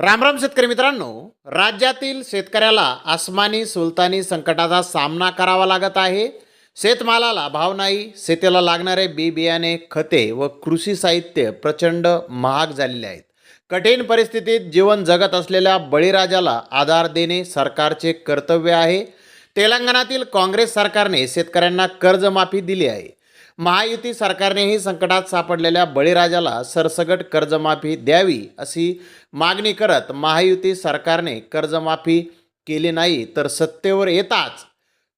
रामराम शेतकरी मित्रांनो राज्यातील शेतकऱ्याला आसमानी सुलतानी संकटाचा सामना करावा लागत आहे. शेतमालाला भाव नाही शेतीला लागणारे बी बियाणे खते व कृषी साहित्य प्रचंड महाग झालेले आहेत. कठीण परिस्थितीत जीवन जगत असलेल्या बळीराजाला आधार देणे सरकारचे कर्तव्य आहे. तेलंगणातील काँग्रेस सरकारने शेतकऱ्यांना कर्जमाफी दिली आहे. महायुती सरकारनेही संकटात सापडलेल्या बळीराजाला सरसगट कर्जमाफी द्यावी अशी मागणी करत महायुती सरकारने कर्जमाफी केली नाही तर सत्तेवर येताच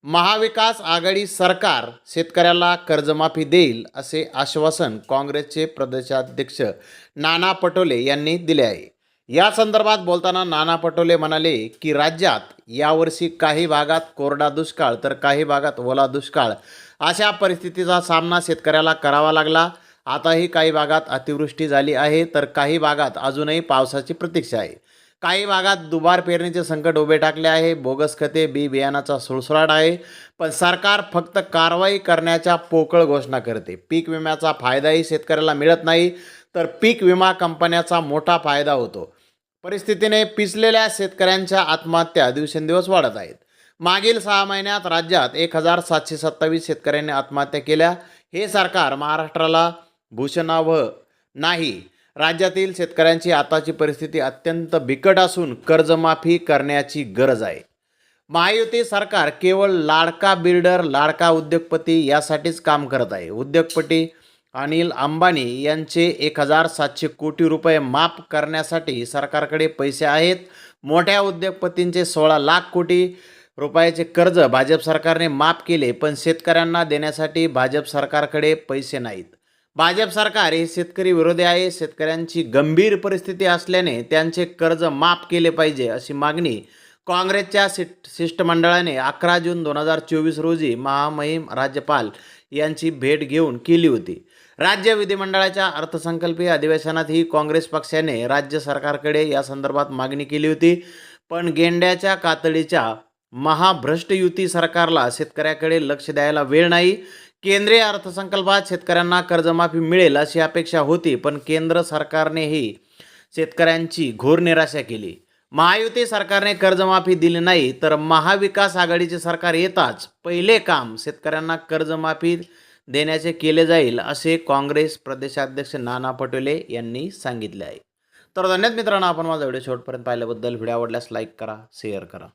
महाविकास आघाडी सरकार शेतकऱ्याला कर्जमाफी देईल असे आश्वासन काँग्रेसचे प्रदेशाध्यक्ष नाना पटोले यांनी दिले आहे. या संदर्भात बोलताना नाना पटोले म्हणाले की राज्यात यावर्षी काही भागात कोरडा दुष्काळ तर काही भागात ओला दुष्काळ. अशा परिस्थितीचा सामना शेतकऱ्याला करावा लागला. आताही काही भागात अतिवृष्टी झाली आहे तर काही भागात अजूनही पावसाची प्रतीक्षा आहे. काही भागात दुबार पेरणीचे संकट उभे टाकले आहे. बोगस खते बी बियाणाचा सुळसुळाट आहे. पण सरकार फक्त कारवाई करण्याच्या पोकळ घोषणा करते. पीक विम्याचा फायदाही शेतकऱ्याला मिळत नाही तर पीक विमा कंपन्याचा मोठा फायदा होतो. परिस्थितीने पिचलेल्या शेतकऱ्यांच्या आत्महत्या दिवसेंदिवस वाढत आहेत. मागील सहा महिन्यात राज्यात एक हजार सातशे सत्तावीस शेतकऱ्यांनी आत्महत्या केल्या. हे सरकार महाराष्ट्राला भूषणावह नाही. राज्यातील शेतकऱ्यांची आताची परिस्थिती अत्यंत बिकट असून कर्जमाफी करण्याची गरज आहे. महायुती सरकार केवळ लाडका बिल्डर लाडका उद्योगपती यासाठीच काम करत आहे. उद्योगपती अनिल अंबानी यांचे एक हजार सातशे कोटी रुपये माफ करण्यासाठी सरकारकडे पैसे आहेत. मोठ्या उद्योगपतींचे सोळा लाख कोटी रुपयाचे कर्ज भाजप सरकारने माफ केले पण शेतकऱ्यांना देण्यासाठी भाजप सरकारकडे पैसे नाहीत. भाजप सरकार हे शेतकरी विरोधी आहे शेतकऱ्यांची गंभीर परिस्थिती असल्याने त्यांचे कर्ज माफ केले पाहिजे अशी मागणी काँग्रेसच्या शिष्ट शिष्टमंडळाने अकरा जून दोन हजार चोवीस रोजी महामहिम राज्यपाल यांची भेट घेऊन केली होती. राज्य विधिमंडळाच्या अर्थसंकल्पीय अधिवेशनातही काँग्रेस पक्षाने राज्य सरकारकडे या संदर्भात मागणी केली होती पण गेंड्याच्या कातडीच्या महाभ्रष्ट युती सरकारला शेतकऱ्याकडे लक्ष द्यायला वेळ नाही. केंद्रीय अर्थसंकल्पात शेतकऱ्यांना कर्जमाफी मिळेल अशी अपेक्षा होती पण केंद्र सरकारनेही शेतकऱ्यांची घोर निराशा केली. महायुती सरकारने कर्जमाफी दिली नाही तर महाविकास आघाडीचे सरकार येताच पहिले काम शेतकऱ्यांना कर्जमाफी देण्याचे केले जाईल असे काँग्रेस प्रदेशाध्यक्ष नाना पटोले यांनी सांगितले आहे. तर धन्यवाद मित्रांनो आपण माझा व्हिडिओ शेवटपर्यंत पाहिल्याबद्दल. व्हिडिओ आवडल्यास लाईक करा शेअर करा.